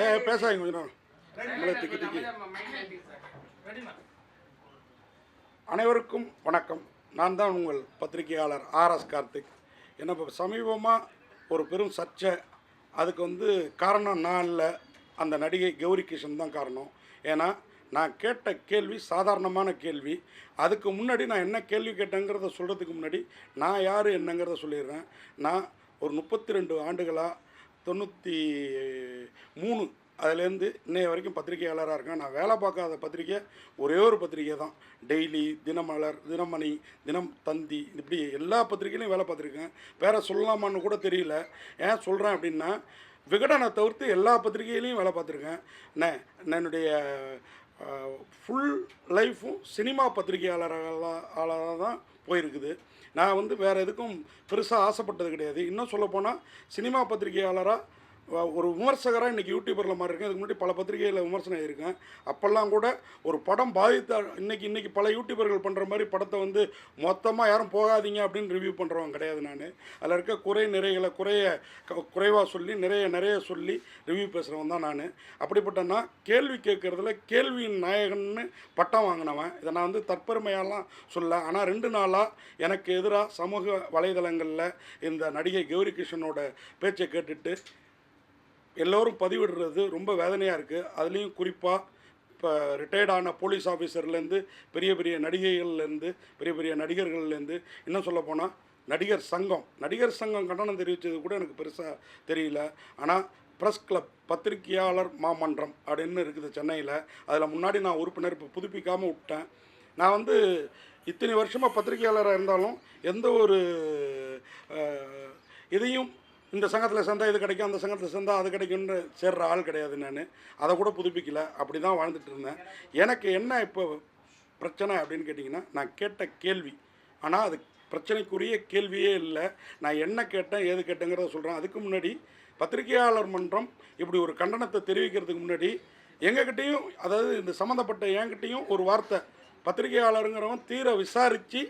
ஏ பேசாதீங்க கொஞ்ச நேரம். திக்கி திக்கி. அனைவருக்கும் வணக்கம். நான் தான் உங்கள் பத்திரிகையாளர் ஆர்எஸ் கார்த்திக். என்ன இப்போ சமீபமாக ஒரு பெரும் சர்ச்சை. அதுக்கு வந்து காரணம் நான் இல்லை. அந்த நடிகை கௌரி கிஷன் தான் காரணம். ஏன்னா நான் கேட்ட கேள்வி சாதாரணமான கேள்வி. அதுக்கு முன்னாடி நான் என்ன கேள்வி கேட்டேங்கிறத சொல்கிறதுக்கு முன்னாடி நான் யார் என்னங்கிறத சொல்லிடுறேன். நான் ஒரு முப்பத்தி ரெண்டு ஆண்டுகளாக தொண்ணூற்றி மூணு அதுலேருந்து இன்னைய வரைக்கும் பத்திரிகையாளராக இருக்கேன். நான் வேலை பார்க்காத பத்திரிக்கை ஒரே ஒரு பத்திரிக்கை தான். டெய்லி தினமலர் தினமணி தினம் தந்தி இப்படி எல்லா பத்திரிகையிலையும் வேலை பார்த்துருக்கேன். வேறு சொல்லலாமான்னு கூட தெரியல. ஏன் சொல்கிறேன் அப்படின்னா விகடனை தவிர்த்து எல்லா பத்திரிகையிலையும் வேலை பார்த்துருக்கேன். நான் என்னுடைய ஃபுல் லைஃப்பும் சினிமா பத்திரிகையாளர்களாக தான் போயிருக்குது. நான் வந்து வேறு எதுக்கும் பெருசாக ஆசைப்பட்டது கிடையாது. இன்னும் சொல்லப்போனால் சினிமா பத்திரிகையாளராக ஒரு விமர்சகராக இன்றைக்கி யூடியூபரில் மாதிரி இருக்கேன். இதுக்கு முன்னாடி பல பத்திரிகையில் விமர்சனம் இருக்கேன் அப்போல்லாம் கூட ஒரு படம் பாதித்த இன்றைக்கி இன்றைக்கி பல யூடியூபர்கள் பண்ணுற மாதிரி படத்தை வந்து மொத்தமாக யாரும் போகாதீங்க அப்படின்னு ரிவ்யூ பண்ணுறவங்க கிடையாது நான். அதில் இருக்க குறை நிறைகளை குறைய க- குறைவாக சொல்லி நிறைய நிறைய சொல்லி ரிவ்யூ பேசுகிறவன் தான் நான். அப்படிப்பட்ட நான் கேள்வி கேட்குறதுல கேள்வியின் நாயகன்னு பட்டம் வாங்கினவன். இதை நான் வந்து தற்பெருமையாலாம் சொல்ல ஆனால் ரெண்டு நாளாக எனக்கு எதிராக சமூக வலைதளங்களில் இந்த நடிகை கௌரி கிருஷ்ணனோட பேச்சை கேட்டுட்டு எல்லோரும் பதிவிடுறது ரொம்ப வேதனையாக இருக்குது அதுலேயும் குறிப்பாக இப்போ ரிட்டையர்டான போலீஸ் ஆஃபீஸர்லேருந்து பெரிய பெரிய நடிகைகள்லேருந்து பெரிய பெரிய நடிகர்கள்லேருந்து இன்னும் சொல்லப்போனால் நடிகர் சங்கம் நடிகர் சங்கம் கண்டனம் தெரிவித்தது கூட எனக்கு பெருசாக தெரியல. ஆனால் ப்ரெஸ் கிளப் பத்திரிகையாளர் மாமன்றம் அப்படின்னு இருக்குது சென்னையில். அதில் முன்னாடி நான் உறுப்பினர் இப்போ புதுப்பிக்காமல் விட்டேன். நான் வந்து இத்தனை வருஷமாக பத்திரிகையாளராக இருந்தாலும் எந்த ஒரு இதையும் இந்த சங்கத்தில் சேர்ந்தால் இது கிடைக்கும் அந்த சங்கத்தில் சேர்ந்தால் அது கிடைக்கும்னு சேர்ற ஆள் கிடையாது நான். அதை கூட புதுப்பிக்கல. அப்படி தான் வாழ்ந்துட்டு இருந்தேன். எனக்கு என்ன இப்போ பிரச்சனை அப்படின்னு கேட்டிங்கன்னா நான் கேட்ட கேள்வி. ஆனால் அது பிரச்சனைக்குரிய கேள்வியே இல்லை. நான் என்ன கேட்டேன் ஏது கேட்டேங்கிறத சொல்கிறேன் அதுக்கு முன்னாடி பத்திரிகையாளர் மன்றம் இப்படி ஒரு கண்டனத்தை தெரிவிக்கிறதுக்கு முன்னாடி எங்ககிட்டயும் அதாவது இந்த சம்மந்தப்பட்ட என்கிட்டேயும் ஒரு வார்த்தை. பத்திரிகையாளருங்கிறவன் தீர விசாரித்து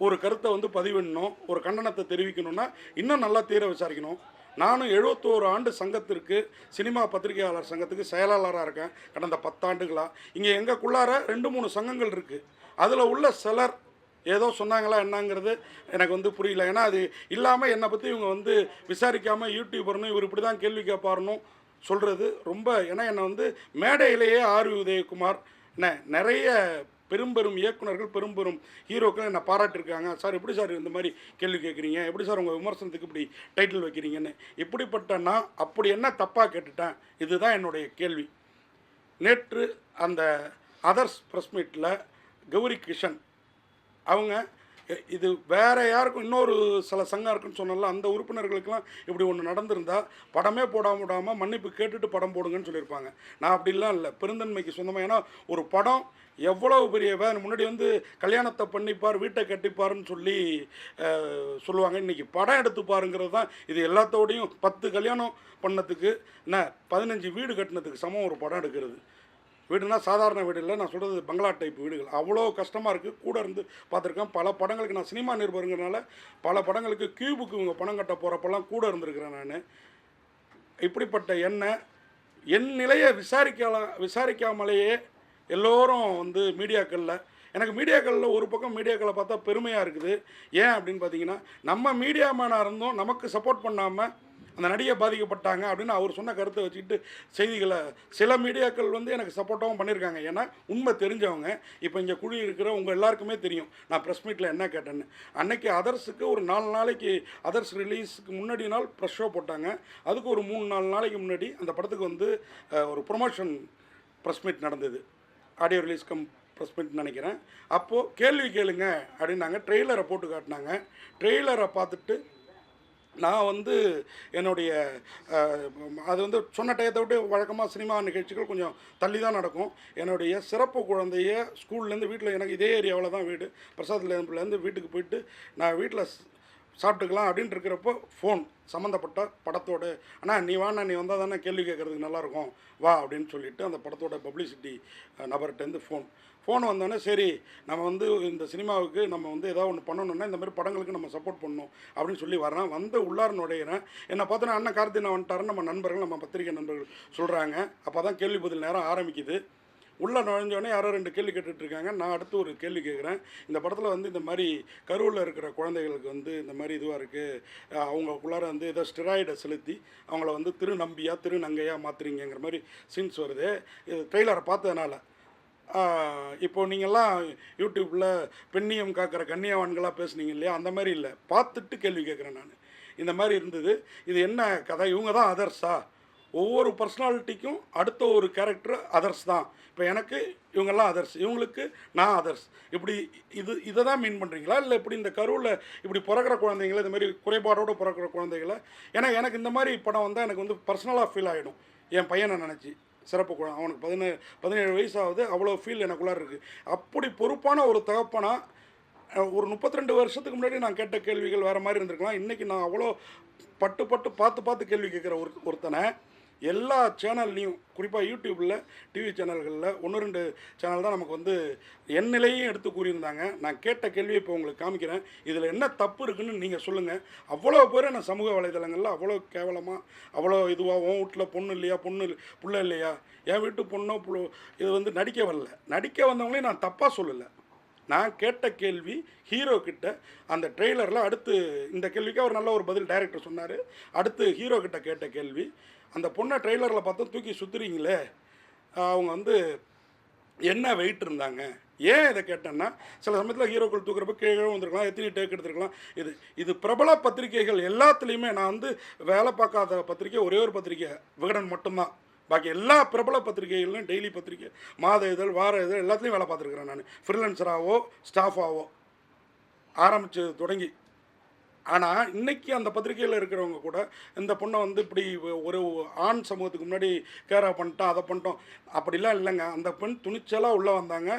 ஒரு கருத்தை வந்து பதிவிடணும் ஒரு கண்டனத்தை தெரிவிக்கணும்னா இன்னும் நல்லா தீர விசாரிக்கணும். நானும் எழுபத்தோரு ஆண்டு சங்கத்திற்கு சினிமா பத்திரிகையாளர் சங்கத்துக்கு செயலாளராக இருக்கேன். கடந்த பத்தாண்டுகளாக இங்கே எங்களுக்குள்ளார ரெண்டு மூணு சங்கங்கள் இருக்குது அதில் உள்ள சிலர் ஏதோ சொன்னாங்களா என்னங்கிறது எனக்கு வந்து புரியல. ஏன்னா அது இல்லாமல் என்னை பற்றி இவங்க வந்து விசாரிக்காமல் யூடியூபர்னு இவர் இப்படி தான் கேள்வி கேட்பாருன்னு சொல்கிறது ரொம்ப ஏன்னா என்னை வந்து மேடையிலேயே ஆர். உதயகுமார் என்ன நிறைய பெரும் பெரும் இயக்குனர்கள் பெரும் பெரும் ஹீரோக்கள் என்னை பாராட்டியிருக்காங்க. சார் எப்படி சார் இந்த மாதிரி கேள்வி கேட்குறீங்க? எப்படி சார் உங்கள் விமர்சனத்துக்கு இப்படி டைட்டில் வைக்கிறீங்கன்னு? இப்படிப்பட்ட நான் அப்படி என்ன தப்பாக கேட்டுட்டேன்? இதுதான் என்னுடைய கேள்வி. நேற்று அந்த அதர்ஸ் ப்ரெஸ் மீட்டில் கௌரி கிஷன் அவங்க இது வேற யாருக்கும் இன்னொரு சில சங்கம் இருக்குன்னு சொன்னால அந்த உறுப்பினர்களுக்கெல்லாம் இப்படி ஒன்று நடந்திருந்தா படமே போடாமல் விடாமல் மன்னிப்பு கேட்டுட்டு படம் போடுங்கன்னு சொல்லியிருப்பாங்க. நான் அப்படிலாம் இல்லை. பெருந்தன்மைக்கு சொந்தமாக ஏன்னா ஒரு படம் எவ்வளவு பெரிய வே- முன்னாடி வந்து கல்யாணத்தை பண்ணிப்பார் வீட்டை கட்டிப்பாருன்னு சொல்லி சொல்லுவாங்க. இன்றைக்கி படம் எடுத்து பாருங்கிறது தான் இது எல்லாத்தோடையும் பத்து கல்யாணம் பண்ணதுக்கு என்ன பதினஞ்சு வீடு கட்டினதுக்கு சமம் ஒரு படம் எடுக்கிறது. வீடுனா சாதாரண வீடு இல்லை. நான் சொல்கிறது பங்களா டைப் வீடுகள். அவ்வளோ கஷ்டமாக இருக்குது கூட இருந்து பார்த்துருக்கேன். பல படங்களுக்கு நான் சினிமா நிருபருங்கிறனால பல படங்களுக்கு கியூபுக்கு இவங்க பணம் கட்ட போகிறப்பெல்லாம் கூட இருந்திருக்கிறேன் நான். இப்படிப்பட்ட எண்ணெய் என் நிலையை விசாரிக்கலாம் விசாரிக்காமலேயே எல்லோரும் வந்து மீடியாக்களில் எனக்கு மீடியாக்களில் ஒரு பக்கம் மீடியாக்களை பார்த்தா பெருமையாக இருக்குது. ஏன் அப்படின்னு பார்த்தீங்கன்னா நம்ம மீடியா மேனாக இருந்தும். நமக்கு சப்போர்ட் பண்ணாமல் அந்த நடிகை பாதிக்கப்பட்டாங்க அப்படின்னு அவர் சொன்ன கருத்தை வச்சுக்கிட்டு செய்திகளை சில மீடியாக்கள் வந்து எனக்கு சப்போர்ட்டாகவும் பண்ணியிருக்காங்க. ஏன்னா உண்மை தெரிஞ்சவங்க. இப்போ இங்கே குழி இருக்கிற உங்கள் எல்லாருக்குமே தெரியும். நான் ப்ரெஸ் மீட்டில் என்ன கேட்டேன்னு. அன்னைக்கு அதர்ஸுக்கு ஒரு நாலு நாளைக்கு அதர்ஸ் ரிலீஸுக்கு முன்னாடி நாள் ப்ரெஸ் ஷோ போட்டாங்க. அதுக்கு ஒரு மூணு நாலு நாளைக்கு முன்னாடி அந்த படத்துக்கு வந்து ஒரு ப்ரொமோஷன் ப்ரெஸ் மீட் நடந்தது. Audio release cum press meet நினைக்கிறேன். அப்போது கேள்வி கேளுங்க அப்படின்னாங்க. ட்ரெய்லரை போட்டு காட்டினாங்க. ட்ரெய்லரை பார்த்துட்டு நான் வந்து என்னுடைய அது வந்து சொன்ன டயத்தை விட்டு வழக்கமாக சினிமா நிகழ்ச்சிகள் கொஞ்சம் தள்ளி தான் நடக்கும். என்னுடைய சிறப்பு குழந்தைய ஸ்கூல்லேருந்து வீட்டில் எனக்கு இதே ஏரியாவில் தான் வீடு. பிரசாத்லேருந்து வீட்டுக்கு போயிட்டு நான் வீட்டில் சாப்பிட்டுக்கலாம் அப்படின்ட்டு இருக்கிறப்போ ஃபோன் சம்மந்தப்பட்ட படத்தோட அண்ணா நீ வாண்ணா நீ வந்தால் தானே கேள்வி கேட்குறதுக்கு நல்லாயிருக்கும். வா அப்படின்னு சொல்லிட்டு அந்த படத்தோட பப்ளிசிட்டி நபர்கிட்டேருந்து ஃபோன் ஃபோன் வந்தோடனே சரி நம்ம வந்து இந்த சினிமாவுக்கு நம்ம வந்து ஏதாவது ஒன்று பண்ணணும்னா இந்த மாதிரி படங்களுக்கு நம்ம சப்போர்ட் பண்ணணும் அப்படின்னு சொல்லி வரேன் வந்து உள்ளார் நுழையிறேன். என்னை பார்த்தோன்னா அண்ணன் கார்த்திகை வந்துட்டாருன்னு நம்ம நண்பர்கள் நம்ம பத்திரிகை நண்பர்கள் சொல்கிறாங்க அப்போ தான் கேள்வி பதில் நேரம் ஆரம்பிக்குது. உள்ளே நுழைஞ்சோடனே யாரோ ரெண்டு கேள்வி கேட்டுட்ருக்காங்க. நான் அடுத்து ஒரு கேள்வி கேட்குறேன். இந்த படத்தில் வந்து இந்த மாதிரி கருவில் இருக்கிற குழந்தைகளுக்கு வந்து இந்த மாதிரி இதுவாக இருக்குது அவங்களுக்குள்ளார வந்து ஏதோ ஸ்டெராய்டை செலுத்தி அவங்கள வந்து திருநம்பியாக திருநங்கையாக மாற்றுறீங்கிற மாதிரி சீன்ஸ் வருது. இது ட்ரெய்லரை பார்த்ததுனால. இப்போது இப்போ நீங்கள்லாம் யூடியூப்பில் பெண்ணியம் காக்கிற கன்னியாவான்களாக பேசுனீங்க இல்லையா? அந்த மாதிரி இல்லை. பார்த்துட்டு கேள்வி கேட்குறேன் நான். இந்த மாதிரி இருந்தது. இது என்ன கதை? இவங்க தான் அதர்ஸா ஒவ்வொரு பர்சனாலிட்டிக்கும் அடுத்த ஒரு கேரக்டர் அதர்ஸ் தான். இப்போ எனக்கு இவங்கெல்லாம் அதர்ஸ் இவங்களுக்கு நான் அதர்ஸ் இப்படி இது இதை தான் மீன் பண்ணுறீங்களா இல்லை இப்படி இந்த கருவில் இப்படி பிறக்கிற குழந்தைங்கள இந்த மாதிரி குறைபாடோடு பிறக்கிற குழந்தைகளை? ஏன்னா எனக்கு இந்த மாதிரி படம் வந்தால் எனக்கு வந்து பர்சனலாக ஃபீல் ஆகிடும் என் பையனை நினச்சி சிறப்பு குழந்தை அவனுக்கு பதினேழு பதினேழு வயசாகுது அவ்வளோ ஃபீல் எனக்குள்ளார இருக்குது அப்படி பொறுப்பான ஒரு தகப்பனா ஒரு முப்பத்தி ரெண்டு வருஷத்துக்கு முன்னாடி நான் கேட்ட கேள்விகள் வேறு மாதிரி இருந்திருக்கலாம். இன்றைக்கி நான் அவ்வளோ பட்டு பட்டு பார்த்து பார்த்து கேள்வி கேட்குற ஒரு ஒருத்தனை எல்லா சேனல்லையும் குறிப்பாக யூடியூப்பில் டிவி சேனல்களில் ஒன்று ரெண்டு சேனல் தான் நமக்கு வந்து என் நிலையும் எடுத்து கூறியிருந்தாங்க. நான் கேட்ட கேள்வியை இப்போ உங்களுக்கு காமிக்கிறேன். இதில் என்ன தப்பு இருக்குன்னு நீங்கள் சொல்லுங்கள் அவ்வளோ பேர் நான் சமூக வலைதளங்களில் அவ்வளோ கேவலமாக அவ்வளோ இதுவாக உன் வீட்டில் பொண்ணு இல்லையா? பொண்ணு இல்ல- புள்ள இல்லையா? என் வீட்டு பொண்ணோ புள்ள இது வந்து நடிக்க வரல. நடிக்க வந்தவங்களையும் நான் தப்பாக சொல்லலை. நான் கேட்ட கேள்வி ஹீரோ கிட்ட அந்த ட்ரெய்லரில் அடுத்து இந்த கேள்விக்கு அவர் நல்ல ஒரு பதில் டைரக்டர் சொன்னார். அடுத்து ஹீரோ கிட்ட கேட்ட கேள்வி அந்த பொண்ணை ட்ரெய்லரில் பார்த்தா தூக்கி சுற்றுறீங்களே அவங்க வந்து என்ன வெயிட் இருந்தாங்க? ஏன் இதை கேட்டேன்னா சில சமயத்தில் ஹீரோக்கள் தூக்குறப்ப கீழே வந்திருக்கலாம் எத்தனை டேக் எடுத்துருக்கலாம். இது இது பிரபல பத்திரிகைகள் எல்லாத்துலேயுமே நான் வந்து வேலை பார்க்காத பத்திரிக்கை ஒரே ஒரு பத்திரிக்கை விகடன் மட்டும்தான். பாக்கி எல்லா பிரபல பத்திரிகைகளிலும் டெய்லி பத்திரிக்கை மாத இதழ் வார இதழ் எல்லாத்துலேயும் வேலை பார்த்துருக்குறேன் நான். ஃப்ரீலன்சராகவோ ஸ்டாஃபாகவோ ஆரம்பித்து தொடங்கி ஆனால் இன்னைக்கு அந்த பத்திரிக்கையில் இருக்கிறவங்க கூட இந்த பொண்ணை வந்து இப்படி ஒரு ஆண் சமூகத்துக்கு முன்னாடி கேரா பண்ணிட்டோம் அதை பண்ணிட்டோம். அப்படிலாம் இல்லைங்க. அந்த பெண் துணிச்சலாக உள்ளே வந்தாங்க.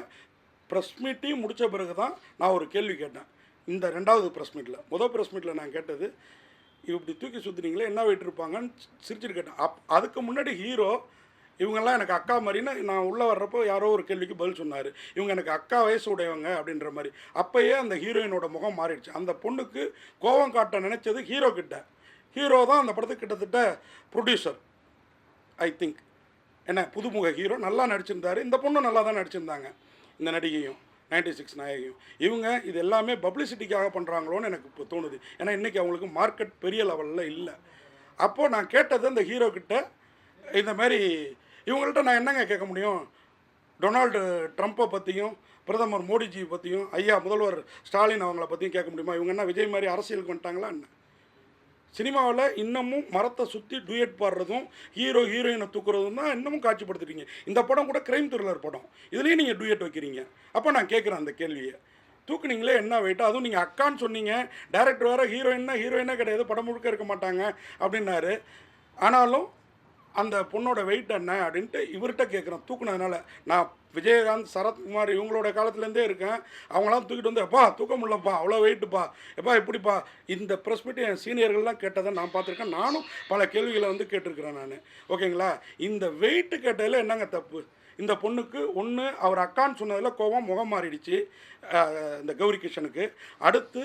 ப்ரெஸ் மீட்டையும் முடித்த பிறகு தான் நான் ஒரு கேள்வி கேட்டேன். இந்த ரெண்டாவது ப்ரெஸ் மீட்டில் முதல் ப்ரெஸ் மீட்டில் நான் கேட்டது இப்படி தூக்கி சுற்றுனீங்களே என்ன வெயிட் இருப்பாங்கன்னு சிரிச்சிட்டு கேட்டேன். அப் அதுக்கு முன்னாடி ஹீரோ இவங்கெல்லாம் எனக்கு அக்கா மாதிரின்னு நான் உள்ளே வர்றப்போ யாரோ ஒரு கேள்விக்கு பதில் சொன்னார். இவங்க எனக்கு அக்கா வயசு உடையவங்க அப்படின்ற மாதிரி. அப்போயே அந்த ஹீரோயினோட முகம் மாறிடுச்சு. அந்த பொண்ணுக்கு கோபம் காட்ட நினச்சது ஹீரோ கிட்ட. ஹீரோ தான் அந்த படத்துக்கு கிட்டத்தட்ட ப்ரொடியூசர் ஐ திங்க் என்ன புதுமுக ஹீரோ. நல்லா நடிச்சிருந்தாரு. இந்த பொண்ணும் நல்லா தான் நடிச்சிருந்தாங்க. இந்த நடிகையும் 96 சிக்ஸ் நாயகியும். இவங்க இது எல்லாமே பப்ளிசிட்டிக்காக பண்ணுறாங்களோன்னு எனக்கு இப்போ தோணுது. ஏன்னா இன்றைக்கி அவங்களுக்கு மார்க்கெட் பெரிய லெவலில் இல்லை. அப்போது நான் கேட்டது அந்த ஹீரோ கிட்ட இந்த மாதிரி இவங்கள்ட்ட நான் என்னங்க கேட்க முடியும்? டொனால்டு ட்ரம்ப்பை பற்றியும் பிரதமர் மோடிஜி பற்றியும் ஐயா முதல்வர் ஸ்டாலின் அவங்கள பற்றியும் கேட்க முடியுமா? இவங்க என்ன விஜய் மாதிரி அரசியலுக்கு வந்துட்டாங்களா என்ன? சினிமாவில் இன்னமும் மரத்தை சுற்றி டூயட் பாடுறதும் ஹீரோ ஹீரோயினை தூக்குறதும் தான் இன்னமும் காட்சிப்படுத்துறீங்க இந்த படம் கூட கிரைம் த்ரில்லர் படம். இதுலேயும் நீங்கள் டூயட் வைக்கிறீங்க. அப்போ நான் கேட்குறேன் அந்த கேள்வியை. தூக்குனீங்களே என்ன வெயிட்டோ அதுவும் நீங்கள் அக்கான்னு சொன்னீங்க. டேரக்டர் வேறு ஹீரோயின்னா ஹீரோயினே கிடையாது. படம் முழுக்க இருக்க மாட்டாங்க. அப்படின்னாரு. ஆனாலும் அந்த பொண்ணோட வெயிட் என்ன அப்படின்ட்டு இவர்கிட்ட கேட்குறேன் தூக்குனதுனால. நான் விஜயகாந்த் சரத்குமார் இவங்களோட காலத்துலேருந்தே இருக்கேன். அவங்களாம் தூக்கிட்டு வந்து எப்பா தூக்க முடியலப்பா அவ்வளோ வெயிட்டுப்பா எப்பா இப்படிப்பா இந்த ப்ரெஸ் மீட் என் சீனியர்கள்லாம் கேட்டதை நான் பார்த்துருக்கேன். நானும் பல கேள்விகளை வந்து கேட்டிருக்கிறேன் நான். ஓகேங்களா? இந்த வெயிட்டு கேட்டதில் என்னங்க தப்பு? இந்த பொண்ணுக்கு ஒன்று அவர் அக்கான்னு சொன்னதில் கோபம் முகம் மாறிடுச்சு இந்த கௌரி கிஷனுக்கு. அடுத்து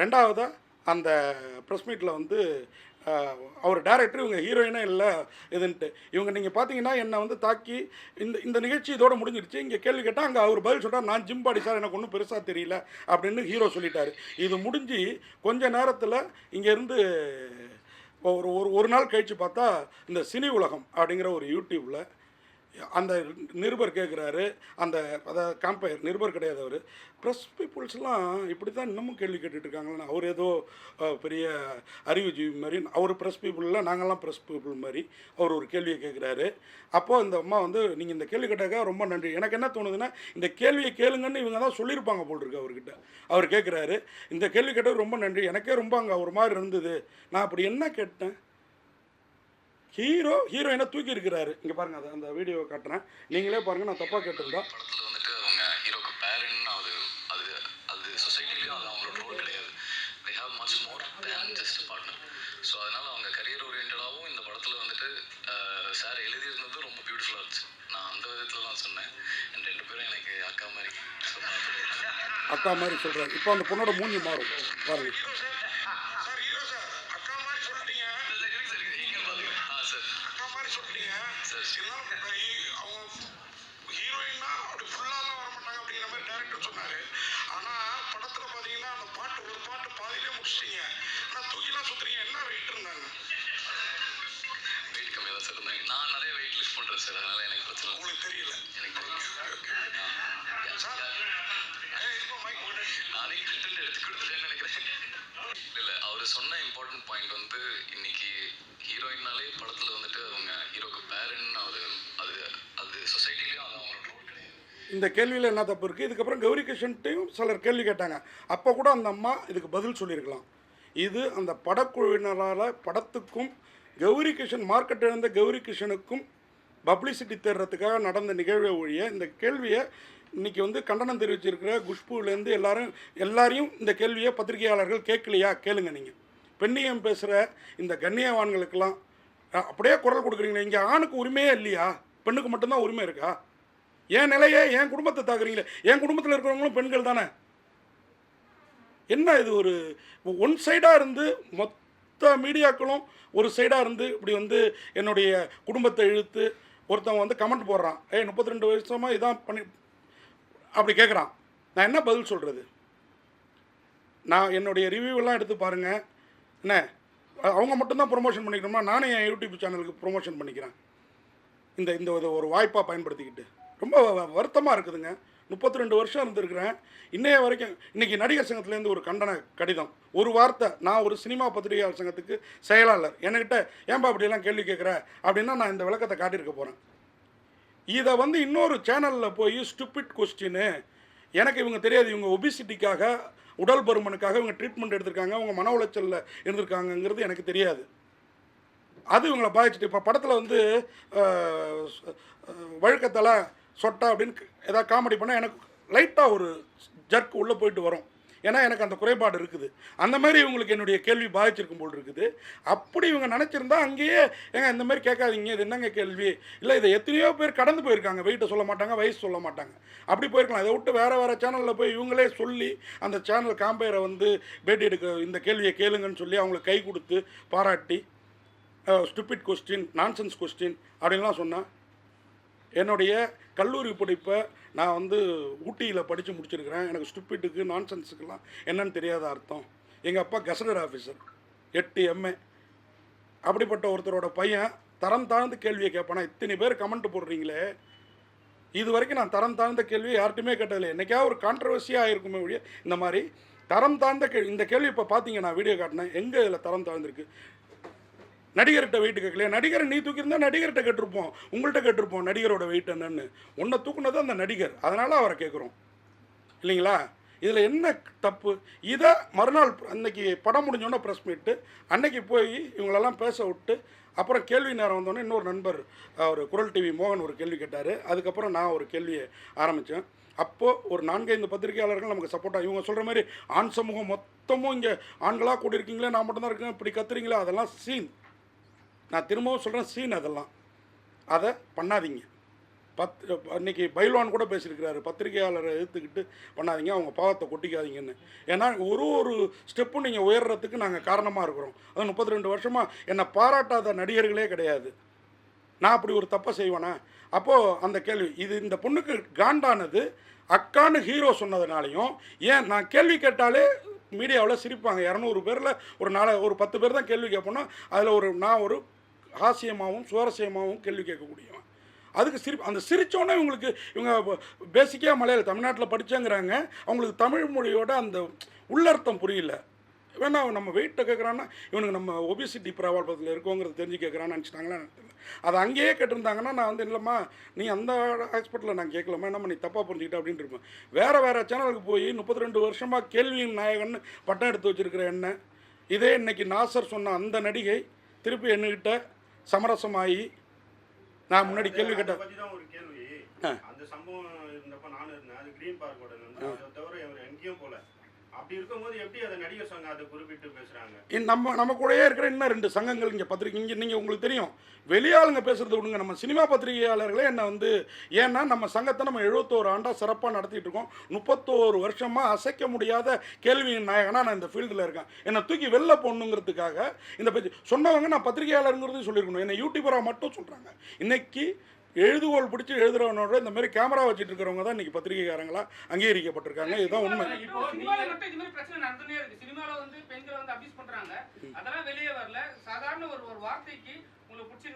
ரெண்டாவதாக அந்த ப்ரெஸ் மீட்டில் வந்து அவர் டேரக்டர் இவங்க ஹீரோயினே இல்லை இதுன்ட்டு. இவங்க நீங்கள் பார்த்தீங்கன்னா என்னை வந்து தாக்கி இந்த இந்த நிகழ்ச்சி இதோட முடிஞ்சிருச்சு. இங்கே கேள்வி கேட்டால் அங்கே அவர் பதில் சொல்கிறார் நான் ஜிம் பாடி சார் எனக்கு ஒன்றும் பெருசாக தெரியல அப்படின்னு ஹீரோ சொல்லிட்டாரு. இது முடிஞ்சு கொஞ்ச நேரத்தில் இங்கேருந்து ஒரு ஒரு ஒரு நாள் கழித்து பார்த்தா இந்த சினி உலகம் அப்படிங்கிற ஒரு யூடியூப்பில் அந்த நிருபர் கேட்குறாரு அந்த அதாவது காம்பயர் நிருபர் கிடையாது அவர். ப்ரெஸ் பீப்புள்ஸ்லாம் இப்படி தான் இன்னமும் கேள்வி கேட்டுட்ருக்காங்களா அவர் ஏதோ பெரிய அறிவுஜீவி மாதிரி அவர் ப்ரெஸ் பீப்புளில் நாங்கள்லாம் ப்ரெஸ் பீப்புள் மாதிரி அவர் ஒரு கேள்வியை கேட்குறாரு அப்போது இந்த அம்மா வந்து நீங்கள் இந்த கேள்வி கேட்டாக்கா ரொம்ப நன்றி. எனக்கு என்ன தோணுதுன்னா இந்த கேள்வியை கேளுங்கன்னு இவங்க தான் சொல்லியிருப்பாங்க போல் இருக்கு அவர்கிட்ட. அவர் கேட்குறாரு இந்த கேள்வி கேட்டது ரொம்ப நன்றி. எனக்கே ரொம்ப அங்கே ஒரு மாதிரி இருந்தது. நான் அப்படி என்ன கேட்டேன்? ஹீரோ ஹீரோயினை தூக்கி இருக்கிறாரு. இங்கே பாருங்க அதை அந்த வீடியோவை காட்டுறேன். நீங்களே பாருங்க நான் தப்பாக கேட்டிருந்தா படத்துல வந்துட்டு அவங்க ஹீரோக்கு பேரண்ட் அது அது அது சொசைட்டிலையும் அது அவங்களோட ரோல் கிடையாது. They have much ஸோ அதனால அவங்க கரியர் ஓரியன்டாகவும் இந்த படத்தில் வந்துட்டு சார் எழுதியிருந்தது ரொம்ப பியூட்டிஃபுல்லாக இருந்துச்சு. நான் அந்த விதத்தில் தான் சொன்னேன் ரெண்டு பேரும் எனக்கு அக்கா மாதிரி. அக்கா மாதிரி சொல்கிறாரு இப்போ அந்த பொண்ணோட மூஞ்சி மாறும். பாருங்க. ஹீ- அவங்க ஹீரோயின்னா அப்படி ஃபுல்லாலாம் வர மாட்டாங்க அப்படிங்கிற மாதிரி டேரக்டர் சொன்னாரு. ஆனா படத்துல பாத்தீங்கன்னா அந்த பாட்டு ஒரு பாட்டு பாதியிலே முடிச்சிட்டீங்க. ஆனா தூக்கிலாம் சுத்துறீங்க. என்ன வெயிட் இருந்தாங்க? வெயிட் கம்மியாக தான் சார் இருந்தாங்க. நான் நிறைய வெயிட் லிஃப்ட் பண்ணுறேன் சார் அதனால எனக்கு பிரச்சனை உங்களுக்கு தெரியல. எனக்கு. நானே கண்டென்ட் எடுத்து கொடுத்துட்டேன்னு நினைக்கிறேன். இல்ல அவர் சொன்ன இம்பார்ட்டன்ட் பாயிண்ட் வந்து இன்னைக்கு ஹீரோயின்னாலே படத்துல வந்துட்டு அவங்க ஹீரோக்கு பேரன் அது அது அது சொசைட்டிலேயும் அது அவங்களோட ரோல் கிடையாது இந்த கேள்வியில் என்ன தப்பு இருக்குது இதுக்கப்புறம் கௌரி கிருஷ்ணன்ட்டையும் சிலர் கேள்வி கேட்டாங்க. அப்போ கூட அந்த அம்மா இதுக்கு பதில் சொல்லியிருக்கலாம். இது அந்த படக்குழுவினரால் படத்துக்கும் கௌரி கிருஷ்ணன் மார்க்கெட் இழந்த கௌரி கிருஷ்ணனுக்கும் பப்ளிசிட்டி தேடுறதுக்காக நடந்த நிகழ்வை ஒழிய இந்த கேள்வியை இன்னைக்கு வந்து கண்டனம் தெரிவிச்சிருக்கிற குஷ்புலேருந்து எல்லாரும் எல்லாரையும் இந்த கேள்வியை பத்திரிகையாளர்கள் கேட்கலையா? கேளுங்க நீங்கள் பெண்ணியம் பேசுகிற இந்த கண்ணியவான்களுக்கெல்லாம் அப்படியே குரல் கொடுக்குறீங்களே இங்கே ஆணுக்கு உரிமையே இல்லையா? பெண்ணுக்கு மட்டும்தான் உரிமை இருக்கா? என் நிலையே என் குடும்பத்தை தாக்குறீங்களே என் குடும்பத்தில் இருக்கிறவங்களும் பெண்கள் தானே? என்ன இது ஒரு ஒன் சைடாக இருந்து மொத்த மீடியாக்களும் ஒரு சைடாக இருந்து இப்படி வந்து என்னுடைய குடும்பத்தை இழுத்து ஒருத்தன் வந்து கமெண்ட் போடுறான். ஏ முப்பத்தி ரெண்டு வருஷமாக இதான் பண்ணி அப்படி கேட்குறான் நான் என்ன பதில் சொல்கிறது நான் என்னுடைய ரிவ்யூவெல்லாம் எடுத்து பாருங்கள் என்ன? அவங்க மட்டும்தான் ப்ரொமோஷன் பண்ணிக்கணுமா? நானே என் யூடியூப் சேனலுக்கு ப்ரொமோஷன் பண்ணிக்கிறேன். இந்த இந்த ஒரு ஒரு வாய்ப்பாக பயன்படுத்திக்கிட்டு. ரொம்ப வருத்தமாக இருக்குதுங்க. முப்பத்தி ரெண்டு வருஷம் இருந்திருக்கிறேன். இன்னைய வரைக்கும் இன்றைக்கி நடிகர் சங்கத்துலேருந்து ஒரு கண்டன கடிதம். ஒரு வார்த்தை நான் ஒரு சினிமா பத்திரிகையாளர் சங்கத்துக்கு செயலாளர். என்கிட்ட ஏன்பா அப்படிலாம் கேள்வி கேட்குற? அப்படின்னா நான் இந்த விளக்கத்தை காட்டியிருக்க போகிறேன் இதை வந்து இன்னொரு சேனலில் போய் ஸ்டூபிட் கொஸ்டின்னு எனக்கு இவங்க தெரியாது. இவங்க ஒபிசிட்டிக்காக உடல் பருமனுக்காக இவங்க ட்ரீட்மெண்ட் எடுத்திருக்காங்க அவங்க மன உளைச்சலில் இருந்திருக்காங்கங்கிறது எனக்கு தெரியாது. அது இவங்களை பாதிச்சுட்டு இப்போ படத்தில் வந்து வழுக்கத்தலை சொட்டா அப்படின்னு ஏதாவது காமெடி பண்ணால் எனக்கு லைட்டாக ஒரு ஜர்க் உள்ளே போயிட்டு வரும். ஏன்னா எனக்கு அந்த குறைபாடு இருக்குது. அந்த மாதிரி இவங்களுக்கு என்னுடைய கேள்வி பாதிச்சிருக்கும் போல் இருக்குது. அப்படி இவங்க நினச்சிருந்தா அங்கேயே ஏங்க இந்த மாதிரி கேட்காதீங்க இது என்னங்க கேள்வி? இல்லை இதை எத்தனையோ பேர் கடந்து போயிருக்காங்க. வெயிட்டை சொல்ல மாட்டாங்க வயசு சொல்ல மாட்டாங்க. அப்படி போயிருக்கலாம். இதை விட்டு வேறு வேறு சேனலில் போய் இவங்களே சொல்லி அந்த சேனல் காம்பேரை வந்து பேட்டி எடுக்க இந்த கேள்வியை கேளுங்கன்னு சொல்லி அவங்களுக்கு கை கொடுத்து பாராட்டி ஸ்டூபிட் கொஸ்டின் நான்சென்ஸ் கொஸ்டின் அப்படின்லாம் சொன்னால் என்னுடைய கல்லூரி படிப்பை நான் வந்து ஊட்டியில் படித்து முடிச்சிருக்கிறேன். எனக்கு ஸ்டூபிட்டுக்கு நான்சென்ஸுக்கெல்லாம் என்னன்னு தெரியாத அர்த்தம். எங்கள் அப்பா கசடர் ஆஃபீஸர் எட்டு எம்ஏ அப்படிப்பட்ட ஒருத்தரோட பையன் தரம் தாழ்ந்த கேள்வியை கேட்பானா இத்தனை பேர் கமெண்ட் போடுறீங்களே. இது வரைக்கும் நான் தரம் தாழ்ந்த கேள்வி யார்கிட்டுமே கேட்டதில்லை. என்னைக்காவது ஒரு கான்ட்ரவர்சியாக இருக்குமே ஒழிய இந்த மாதிரி தரம் தாழ்ந்த கேள்வி இந்த கேள்வி இப்போ பார்த்தீங்க நான் வீடியோ காட்டினேன். எங்கே இதில் தரம் தாழ்ந்திருக்கு? நடிகர்கிட்ட வெயிட் கேட்கலையா? நடிகரை நீ தூக்கியிருந்தா நடிகர்கிட்ட கேட்டிருப்போம். உங்கள்கிட்ட கேட்டிருப்போம் நடிகரோட வெயிட் என்னன்னு. உன்னை தூக்குனது அந்த நடிகர். அதனால் அவரை கேட்குறோம். இல்லைங்களா? இதில் என்ன தப்பு? இதை மறுநாள் அன்னைக்கு படம் முடிஞ்சோடனே ப்ரெஸ் மீட்டு அன்னைக்கு போய் இவங்களெல்லாம் பேச விட்டு அப்புறம் கேள்வி நேரம் வந்தோடனே இன்னொரு நண்பர் அவர் குரல் டிவி மோகன் ஒரு கேள்வி கேட்டார். அதுக்கப்புறம் நான் ஒரு கேள்வியை ஆரம்பித்தேன் அப்போது ஒரு நான்கைந்து பத்திரிகையாளர்கள் நமக்கு சப்போர்ட்டாக இவங்க சொல்கிற மாதிரி ஆண் சமூகம் மொத்தமும் இங்கே ஆண்களாக கூடி இருக்கீங்களே நான் மட்டும்தான் இருக்கேன் இப்படி கத்துறீங்களே அதெல்லாம் சீன் நான் திரும்பவும் சொல்கிறேன் சீன் அதெல்லாம். அதை பண்ணாதீங்க. பத் அன்றைக்கி பைல்வான் கூட பேசியிருக்கிறாரு பத்திரிகையாளரை எதிர்த்துக்கிட்டு பண்ணாதீங்க அவங்க பாவத்தை கொட்டிக்காதீங்கன்னு. ஏன்னா ஒரு ஒரு ஸ்டெப்பும் நீங்கள் உயர்றதுக்கு நாங்கள் காரணமாக இருக்கிறோம். அது முப்பத்தி ரெண்டு வருஷமாக என்னை பாராட்டாத நடிகர்களே கிடையாது. நான் அப்படி ஒரு தப்பை செய்வேனா? அப்போது அந்த கேள்வி இது இந்த பொண்ணுக்கு காண்டானது அக்கான்னு ஹீரோ சொன்னதுனாலையும் ஏன் நான் கேள்வி கேட்டாலே மீடியாவில் சிரிப்பாங்க. இரநூறு பேரில் ஒரு நாலு ஒரு பத்து பேர் தான் கேள்வி கேட்போன்னா அதில் ஒரு நான் ஒரு ஹாஸ்யமாகவும் சுவாரஸ்யமாகவும் கேள்வி கேட்கக்கூடியவன். அதுக்கு சிரி அந்த சிரித்தோடனே இவங்களுக்கு இவங்க பேசிக்காக மலையாள தமிழ்நாட்டில் படித்தேங்கிறாங்க அவங்களுக்கு தமிழ் மொழியோட அந்த உள்ளர்த்தம் புரியல. வேணா அவன் நம்ம வெயிட்டை கேட்குறான்னா இவனுக்கு நம்ம ஒபிசிட்டி பிரபாவத்தில் இருக்கோங்கிறது தெரிஞ்சு கேட்குறான்னு நினச்சிட்டாங்களா அதை அங்கேயே கேட்டிருந்தாங்கன்னா நான் வந்து இல்லைம்மா நீ அந்த ஹாஸ்பிட்டலில் நான் கேட்கலாமா நம்ம நீ தப்பாக புரிஞ்சுக்கிட்ட அப்படின்னு இருப்பேன். வேறு வேறு சேனலுக்கு போய் முப்பத்தி ரெண்டு வருஷமாக கேள்வியின் நாயகன் பட்டம் எடுத்து வச்சிருக்கிற என்ன? இதே இன்னைக்கு நாசர் சொன்ன அந்த நடிகை திருப்பி என்கிட்ட சமரசமாகி நான் முன்னாடி கேள்வி கேட்டேன். ஒரு கேள்வி. அந்த சம்பவம் இருந்தப்ப நானும் இருந்தேன். அது கிரீன் பார்க்கோட தவிர எங்கேயும் போல அப்படி இருக்கும்போது எப்படி அதை நடிகர் சங்கம் அதை குறிப்பிட்டு பேசுறாங்க? இன் நம்ம நம்ம கூடயே இருக்கிற இன்னும் ரெண்டு சங்கங்கள் இங்கே பத்திரிக்கை இங்கே நீங்கள் உங்களுக்கு தெரியும். வெளியாளுங்க பேசுறது விடுங்க. நம்ம சினிமா பத்திரிகையாளர்களே என்ன வந்து ஏன்னா நம்ம சங்கத்தை நம்ம எழுபத்தோரு ஆண்டாக சிறப்பாக நடத்திட்டு இருக்கோம். முப்பத்தோரு வருஷமாக அசைக்க முடியாத கேள்வியின் நாயகனா நான் இந்த ஃபீல்டில் இருக்கேன். என்னை தூக்கி வெளில போடணுங்கிறதுக்காக இந்த பேச்சு சொன்னவங்க நான் பத்திரிகையாளருங்கிறது சொல்லியிருக்கணும். என்னை யூடியூபராக மட்டும் சொல்கிறாங்க இன்னைக்கு எழுதுகோல் பிடிச்சி எழுதுறவனோட இந்த மாதிரி கேமரா வச்சுட்டு இருக்கிறவங்க தான் இன்னைக்கு பத்திரிகைக்காரங்களா அங்கீகரிக்கப்பட்டிருக்காங்க. இதுதான் உண்மை. வந்து பெண்களை வந்து அபியூஸ் பண்றாங்க. அதெல்லாம் வெளியே வரல. சாதாரண ஒரு ஒரு வார்த்தைக்கு உங்களுக்கு பிடிச்சிருக்கு